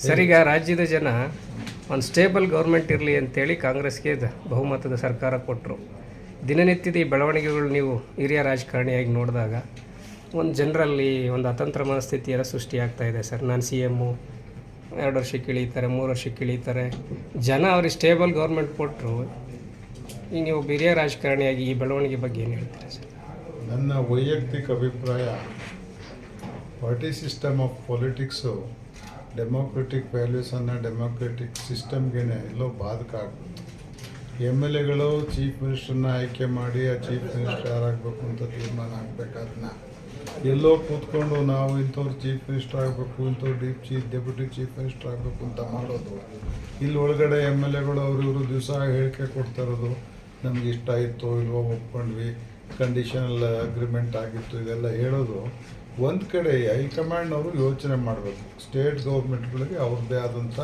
Sir ಈಗ ರಾಜ್ಯದ ಜನ ಒಂದು ಸ್ಟೇಬಲ್ ಗೌರ್ಮೆಂಟ್ ಇರಲಿ ಅಂತೇಳಿ ಕಾಂಗ್ರೆಸ್ಗೆ ಬಹುಮತದ ಸರ್ಕಾರ ಕೊಟ್ಟರು ದಿನನಿತ್ಯದ ಈ ಬೆಳವಣಿಗೆಗಳು ನೀವು ಹಿರಿಯ ರಾಜಕಾರಣಿಯಾಗಿ ನೋಡಿದಾಗ ಒಂದು ಜನರಲ್ಲಿ ಒಂದು ಅತಂತ್ರ ಮನಸ್ಥಿತಿ ಎಲ್ಲ ಸೃಷ್ಟಿಯಾಗ್ತಾ ಇದೆ ಸರ್. ನಾನು ಸಿ ಎಮ್ಮು ಎರಡು ವರ್ಷಕ್ಕೆ ಇಳೀತಾರೆ ಮೂರು ವರ್ಷಕ್ಕೆ ಇಳೀತಾರೆ ಜನ ಅವ್ರಿಗೆ ಸ್ಟೇಬಲ್ ಗೌರ್ಮೆಂಟ್ ಕೊಟ್ಟರು ಈಗ ನೀವು ಹಿರಿಯ ರಾಜಕಾರಣಿಯಾಗಿ ಈ ಬೆಳವಣಿಗೆ ಬಗ್ಗೆ ಏನು ಹೇಳ್ತೀರಾ ಸರ್? ನನ್ನ ವೈಯಕ್ತಿಕ ಅಭಿಪ್ರಾಯ, party system of politics democratic ವ್ಯಾಲ್ಯೂಸನ್ನು democratic ಸಿಸ್ಟಮ್ಗೆ ಎಲ್ಲೋ ಬಾಧಕ ಆಗ್ಬೋದು ಎಂ ಎಲ್ ಎಗಳು ಚೀಫ್ ಮಿನಿಸ್ಟರ್ನ ಆಯ್ಕೆ ಮಾಡಿ ಆ ಚೀಫ್ ಮಿನಿಸ್ಟರ್ ಯಾರಾಗಬೇಕು ಅಂತ ತೀರ್ಮಾನ ಆಗಬೇಕಾದ್ನ ಎಲ್ಲೋ ಕೂತ್ಕೊಂಡು ನಾವು ಇಂಥವ್ರು ಚೀಫ್ ಮಿನಿಸ್ಟರ್ ಆಗಬೇಕು, ಇಂಥವ್ರು dip chief deputy chief minister ಆಗಬೇಕು ಅಂತ ಮಾಡೋದು. ಇಲ್ಲಿ ಒಳಗಡೆ ಎಂ ಎಲ್ ಎಗಳು ಅವರು ಇವರು ದಿವಸ ಹೇಳಿಕೆ ಕೊಡ್ತಾ ಇರೋದು, ನಮ್ಗೆ ಇಷ್ಟ ಆಯಿತು ಇಲ್ವೋ ಒಪ್ಕೊಂಡ್ವಿ ಕಂಡೀಷನಲ್ ಅಗ್ರಿಮೆಂಟ್ ಆಗಿತ್ತು, ಇದೆಲ್ಲ ಹೇಳೋದು. ಒಂದು ಕಡೆ ಹೈಕಮಾಂಡ್ನವರು ಯೋಚನೆ ಮಾಡಬೇಕು. ಸ್ಟೇಟ್ ಗೌರ್ಮೆಂಟ್ಗಳಿಗೆ ಅವ್ರದ್ದೇ ಆದಂಥ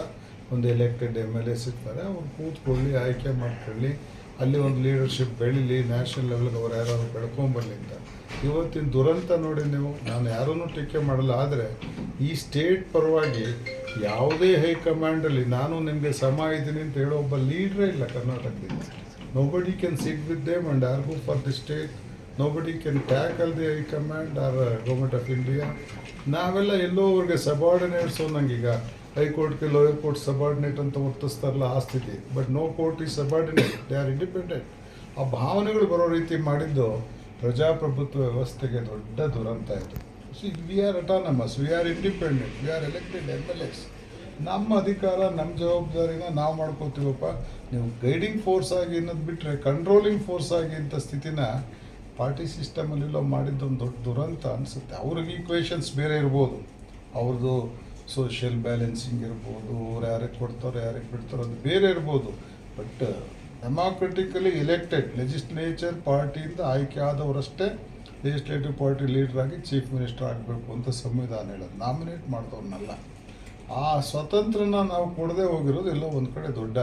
ಒಂದು ಎಲೆಕ್ಟೆಡ್ ಎಂ ಎಲ್ ಎ ಇರ್ತಾರೆ ಅವ್ರು ಕೂತ್ಕೊಳ್ಳಿ, ಆಯ್ಕೆ ಮಾಡ್ಕೊಳ್ಳಿ. ಅಲ್ಲಿ ಒಂದು ಲೀಡರ್ಶಿಪ್ ಬೆಳೀಲಿ ನ್ಯಾಷನಲ್ ಲೆವೆಲ್ಗೆ ಅವ್ರು ಯಾರು ಬೆಳ್ಕೊಂಬರ್ಲಿ ಅಂತ. ಇವತ್ತಿನ ದುರಂತ ನೋಡಿ ನೀವು, ನಾನು ಯಾರನ್ನೂ ಟೀಕೆ ಮಾಡಲ್ಲ. ಆದರೆ ಈ ಸ್ಟೇಟ್ ಪರವಾಗಿ ಯಾವುದೇ ಹೈಕಮಾಂಡಲ್ಲಿ ನಾನು ನಿಮಗೆ ಸಮ ಇದ್ದೀನಿ ಅಂತ ಹೇಳೋ ಒಬ್ಬ ಲೀಡ್ರೇ ಇಲ್ಲ ಕರ್ನಾಟಕದಿಂದ. Nobody can sit with them and are for the nobody can tackle the the I or R government of India ನಾವೆಲ್ಲ ಎಲ್ಲೋ ಅವ್ರಿಗೆ ಸಬಾರ್ಡಿನೇಟ್ಸ್ ನಂಗೀಗ ಹೈಕೋರ್ಟ್ಗೆ ಲೋಯರ್ ಕೋರ್ಟ್ ಸಬಾರ್ಡಿನೇಟ್ ಅಂತ ವರ್ತಿಸ್ತಾರಲ್ಲ ಆ ಸ್ಥಿತಿ. ಬಟ್ ನೋ ಕೋರ್ಟ್ ಈ ಸಬಾರ್ಡಿನೇಟ್ ದೇ ಆರ್ ಇಂಡಿಪೆಂಡೆಂಟ್ ಆ ಭಾವನೆಗಳು ಬರೋ ರೀತಿ ಮಾಡಿದ್ದು ಪ್ರಜಾಪ್ರಭುತ್ವ ವ್ಯವಸ್ಥೆಗೆ ದೊಡ್ಡ ದುರಂತ ಇದು. See we are autonomous we are independent we are elected M L S ನಮ್ಮ ಅಧಿಕಾರ, ನಮ್ಮ ಜವಾಬ್ದಾರಿನ ನಾವು ಮಾಡ್ಕೋತೀವಪ್ಪ. ನೀವು ಗೈಡಿಂಗ್ ಫೋರ್ಸ್ ಆಗಿ ಅನ್ನೋದು ಬಿಟ್ಟರೆ ಕಂಟ್ರೋಲಿಂಗ್ ಫೋರ್ಸ್ ಆಗಿ ಇಂಥ ಸ್ಥಿತಿನ ಪಾರ್ಟಿ ಸಿಸ್ಟಮಲ್ಲಿಲ್ಲೋ ಮಾಡಿದ್ದೊಂದು ದೊಡ್ಡ ದುರಂತ ಅನಿಸುತ್ತೆ. ಅವ್ರಿಗೆ ಈಕ್ವೇಷನ್ಸ್ ಬೇರೆ ಇರ್ಬೋದು. ಅವ್ರದ್ದು ಸೋಷಿಯಲ್ ಬ್ಯಾಲೆನ್ಸಿಂಗ್ ಇರ್ಬೋದು, ಅವ್ರು ಯಾರಿಗೆ ಕೊಡ್ತಾರೋ, ಯಾರಿಗೆ ಬಿಡ್ತಾರೋ ಅದು ಬೇರೆ ಇರ್ಬೋದು. ಬಟ್ ಡೆಮಾಕ್ರೆಟಿಕಲಿ ಎಲೆಕ್ಟೆಡ್ ಲೆಜಿಸ್ಲೇಚರ್ ಪಾರ್ಟಿಯಿಂದ ಆಯ್ಕೆ ಆದವರಷ್ಟೇ ಲೆಜಿಸ್ಲೇಟಿವ್ ಪಾರ್ಟಿ ಲೀಡರ್ ಆಗಿ ಚೀಫ್ ಮಿನಿಸ್ಟರ್ ಆಗಬೇಕು ಅಂತ ಸಂವಿಧಾನ ಹೇಳೋದು. ನಾಮಿನೇಟ್ ಮಾಡಿದವ್ರನ್ನಲ್ಲ. ಆ ಸ್ವತಂತ್ರನ ನಾವು ಕೊಡದೆ ಹೋಗಿರೋದು ಎಲ್ಲೋ ಒಂದು ಕಡೆ ದೊಡ್ಡ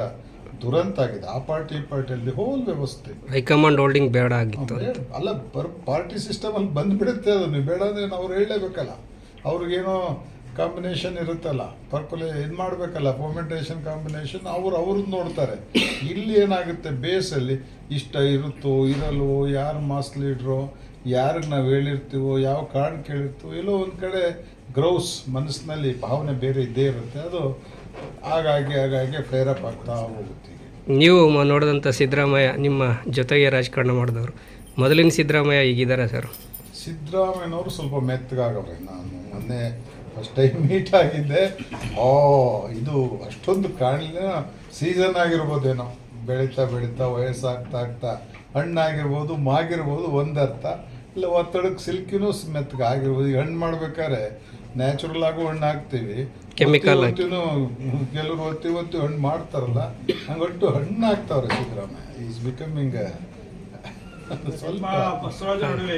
ದುರಂತ ಆಗಿದೆ. ಆ ಪಾರ್ಟಿ ಈ ಪಾರ್ಟಿಯಲ್ಲಿ ಹೋಲ್ ವ್ಯವಸ್ಥೆ. ಹೈಕಮಾಂಡ್ ಹೋಲ್ಡಿಂಗ್ ಬೇಡ ಆಗಿತ್ತು. ಅಲ್ಲ ಬರ್ ಪಾರ್ಟಿ ಸಿಸ್ಟಮಲ್ಲಿ ಬಂದುಬಿಡುತ್ತೆ ಅದು. ನೀವು ಬೇಡ ಅಂದರೆ ನಾವು ಹೇಳಲೇಬೇಕಲ್ಲ. ಅವ್ರಿಗೇನೋ ಕಾಂಬಿನೇಷನ್ ಇರುತ್ತಲ್ಲ. ಪರ್ಕುಲೆ ಇದು ಮಾಡಬೇಕಲ್ಲ ಫರ್ಮೆಂಟೇಷನ್ ಕಾಂಬಿನೇಷನ್ ಅವ್ರು ಅವ್ರದ್ದು ನೋಡ್ತಾರೆ. ಇಲ್ಲಿ ಏನಾಗುತ್ತೆ ಬೇಸಲ್ಲಿ ಇಷ್ಟ ಇರುತ್ತೋ ಇರಲ್ವೋ ಯಾರು ಮಾಸ್ ಲೀಡ್ರೋ ಯಾರಿಗೆ ನಾವು ಹೇಳಿರ್ತೀವೋ ಯಾವ ಕಾರಣ ಕೇಳಿರ್ತೀವೋ ಎಲ್ಲೋ ಒಂದು ಕಡೆ ಗ್ರೌಸ್ ಮನಸ್ಸಿನಲ್ಲಿ ಭಾವನೆ ಬೇರೆ ಇದ್ದೇ ಇರುತ್ತೆ. ಅದು ಹಾಗಾಗಿ ಹಾಗಾಗಿ ಫೇರಪ್ ಆಗ್ತಾ ಹೋಗುತ್ತೆ ನೀವು ನೋಡಿದಂಥ ಸಿದ್ದರಾಮಯ್ಯ ನಿಮ್ಮ ಜೊತೆಗೆ ರಾಜಕಾರಣ ಮಾಡಿದವರು. ಮೊದಲಿನ ಸಿದ್ದರಾಮಯ್ಯ ಈಗಿದ್ದಾರೆ ಸರ್. ಸಿದ್ದರಾಮಯ್ಯನವರು ಸ್ವಲ್ಪ ಮೆತ್ತಗಾಗವ್ರೆ. ನಾನು ಮೊನ್ನೆ ಫಸ್ಟ್ ಟೈಮ್ ಮೀಟ್ ಆಗಿದ್ದೆ. ಓ ಇದು ಅಷ್ಟೊಂದು ಕಾಣಲಿಲ್ಲ. ಸೀಸನ್ ಆಗಿರ್ಬೋದೇನೋ. ಬೆಳೀತಾ ಬೆಳೀತಾ ವಯಸ್ಸಾಗ್ತಾ ಆಗ್ತಾ. ಹಣ್ಣಾಗಿರ್ಬೋದು ಮಾಗಿರ್ಬೋದು ಒಂದರ್ಥ. ಇಲ್ಲ ಒತ್ತಡಕ್ಕೆ ಸಿಲ್ಕಿನೂ ಮೆತ್ತಗೆ ಆಗಿರ್ಬೋದು. ಈಗ ಹಣ್ಣು ಮಾಡ್ಬೇಕಾದ್ರೆ ನ್ಯಾಚುರಲ್ ಆಗು ಹಣ್ಣು ಹಾಕ್ತೀವಿ ಕೆಮಿಕಲ್ ಕೆಲವರು ಒತ್ತಿ ಒತ್ತಿ ಹಣ್ಣು ಮಾಡ್ತಾರಲ್ಲ ಹಂಗೊಟ್ಟು ಹಣ್ಣು ಹಾಕ್ತಾವ್ರೆ ಸಿದ್ದರಾಮಯ್ಯ ಈಸ್ ಬಿಕಮಿಂಗ್ ಸ್ವಲ್ಪ ಬಸವರಾಜ ನಡುವೆ